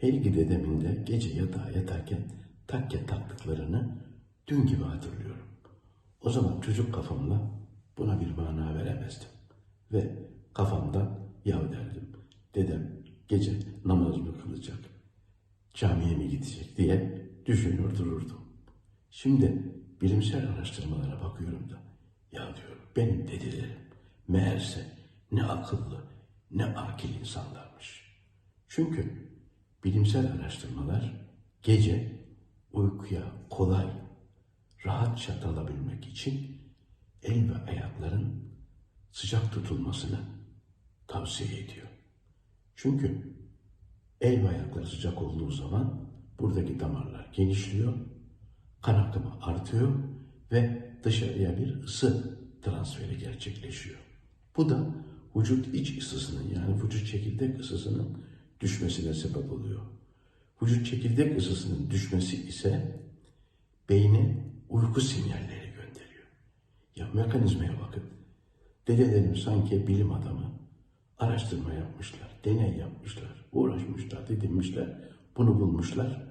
Her iki dedemin de gece yatağa yatarken takke taktıklarını dün gibi hatırlıyorum. O zaman çocuk kafamla buna bir mana veremezdim. Ve kafamdan yav derdim. Dedem gece namaz mı kılacak, camiye mi gidecek diye düşünür dururdum. Şimdi bilimsel araştırmalara bakıyorum da ya diyorum benim dedelerim meğerse ne akıllı ne akil insanlarmış. Çünkü bilimsel araştırmalar gece uykuya kolay, rahatça dalabilmek için el ve ayakların sıcak tutulmasını tavsiye ediyor. Çünkü el ve ayakları sıcak olduğu zaman buradaki damarlar genişliyor, kan akımı artıyor ve dışarıya bir ısı transferi gerçekleşiyor. Bu da vücut iç ısısının yani vücut çekirdek ısısının düşmesine sebep oluyor. Vücut çekirdek ısısının düşmesi ise beyne uyku sinyalleri gönderiyor. Ya mekanizmaya bakın. Dedelerim sanki bilim adamı araştırma yapmışlar, deney yapmışlar, uğraşmışlar, didinmişler, bunu bulmuşlar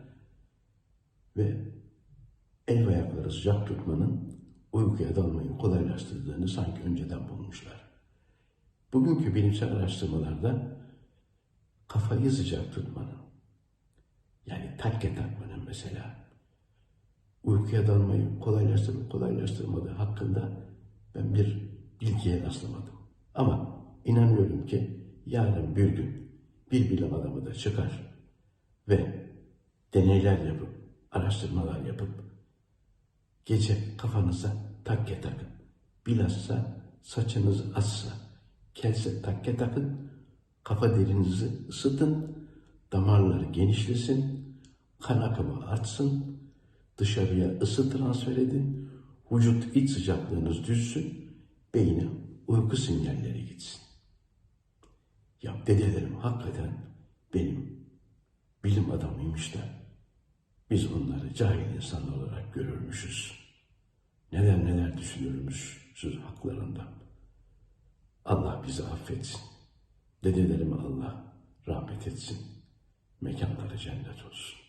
ve el ve ayakları sıcak tutmanın uykuya dalmayı kolaylaştırdığını sanki önceden bulmuşlar. Bugünkü bilimsel araştırmalarda kafayı sıcak tutmanın, yani takke takmanın mesela uykuya dalmayı kolaylaştırıp kolaylaştırmadığı hakkında ben bir bilgiye rastlamadım. Ama inanıyorum ki yarın bir gün bir bilim adamı da çıkar ve deneyler yapıp, araştırmalar yapıp gece kafanıza takke takın. Bilhassa saçınız azsa, kelse takke takın, kafa derinizi ısıtın, damarları genişlesin, kan akımı artsın, dışarıya ısı transfer edin, vücut iç sıcaklığınız düşsün, beyne uyku sinyalleri gitsin. Ya dedelerim hakikaten benim bilim adamıymış da biz onları cahil insan olarak görürmüşüz. Neler neler düşünürmüşüz haklarında. Allah bizi affetsin. Dedelerime Allah rahmet etsin. Mekanları cennet olsun.